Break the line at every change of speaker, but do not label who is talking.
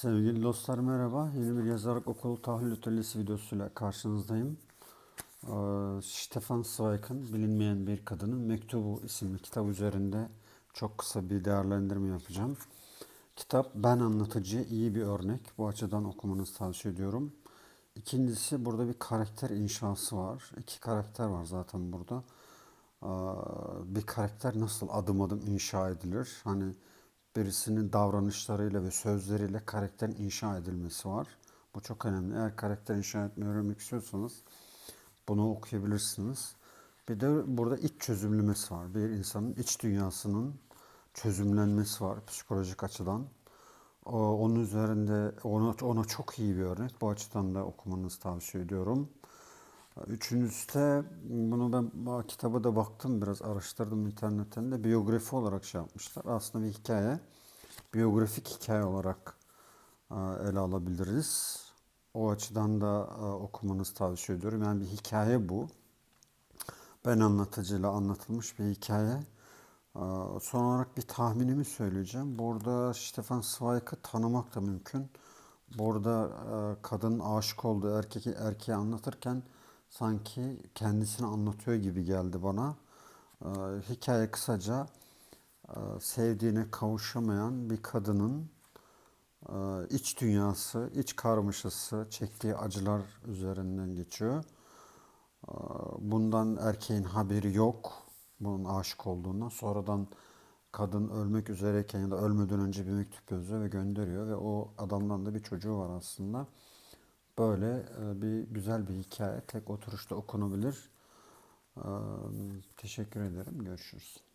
Sevgili dostlar merhaba. Yeni bir yazarlık okulu tahlil atölyesi videosuyla karşınızdayım. Ee, Stefan Zweig'ın Bilinmeyen Bir Kadının Mektubu isimli kitap üzerinde çok kısa bir değerlendirme yapacağım. Kitap ben anlatıcıya iyi bir örnek. Bu açıdan okumanızı tavsiye ediyorum. İkincisi burada bir karakter inşası var. İki karakter var zaten burada. Ee, Bir karakter nasıl adım adım inşa edilir? Hani birisinin davranışlarıyla ve sözleriyle karakterin inşa edilmesi var. Bu çok önemli. Eğer karakter inşa etmeyi öğrenmek istiyorsanız bunu okuyabilirsiniz. Bir de burada iç çözümlemesi var. Bir insanın iç dünyasının çözümlenmesi var psikolojik açıdan. Onun üzerinde ona, ona çok iyi bir örnek. Bu açıdan da okumanızı tavsiye ediyorum. Üçüncüsü bunu ben kitaba da baktım biraz araştırdım internetten de biyografi olarak şey yapmışlar. Aslında bir hikaye. Biyografik hikaye olarak e, ele alabiliriz. O açıdan da e, okumanızı tavsiye ediyorum. Yani bir hikaye bu. Ben anlatıcıyla anlatılmış bir hikaye. Ee, Son olarak bir tahminimi söyleyeceğim. Burada Stefan Zweig'ı tanımak da mümkün. Burada e, kadın aşık olduğu erkek erkeğe anlatırken sanki kendisini anlatıyor gibi geldi bana. Ee, Hikaye kısaca e, sevdiğine kavuşamayan bir kadının e, iç dünyası, iç karmaşası, çektiği acılar üzerinden geçiyor. Bundan erkeğin haberi yok. Bunun aşık olduğundan. Sonradan kadın ölmek üzereyken ya da ölmeden önce bir mektup yazıyor ve gönderiyor ve o adamdan da bir çocuğu var aslında. Böyle e, bir güzel bir hikaye tek oturuşta okunabilir. Teşekkür ederim. Görüşürüz.